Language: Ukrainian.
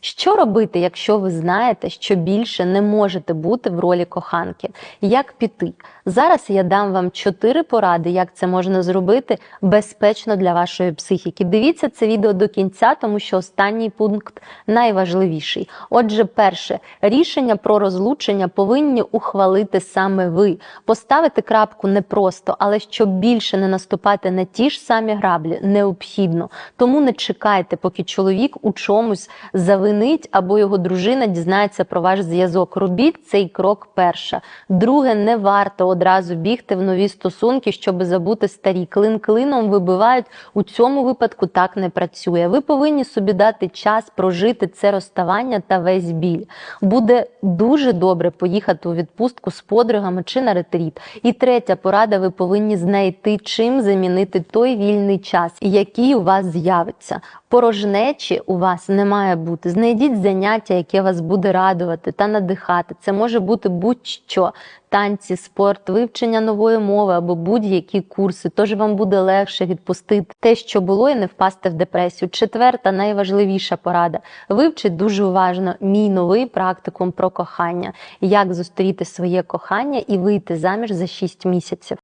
Що робити, якщо ви знаєте, що більше не можете бути в ролі коханки? Як піти? Зараз я дам вам чотири поради, як це можна зробити безпечно для вашої психіки. Дивіться це відео до кінця, тому що останній пункт найважливіший. Отже, перше рішення про розлучення повинні ухвалити саме ви. Поставити крапку непросто, але щоб більше не наступати на ті ж самі граблі, необхідно. Тому не чекайте, поки чоловік у чомусь завинить або його дружина дізнається про ваш зв'язок. Робіть цей крок перше. Друге, не варто одразу бігти в нові стосунки, щоб забути старі. Клин клином вибивають. У цьому випадку так не працює. Ви повинні собі дати час прожити це розставання та весь біль. Буде дуже добре поїхати у відпустку з подругами чи на ретріт. І третя порада: ви повинні знайти чим замінити той вільний час, який у вас з'явиться. Порожнечі у вас не має бути. Знайдіть заняття, яке вас буде радувати та надихати. Це може бути будь-що. Танці, спорт, вивчення нової мови або будь-які курси. Тож вам буде легше відпустити те, що було, і не впасти в депресію. Четверта, найважливіша порада. Вивчіть дуже уважно мій новий практикум про кохання, як зустріти своє кохання і вийти заміж за 6 місяців.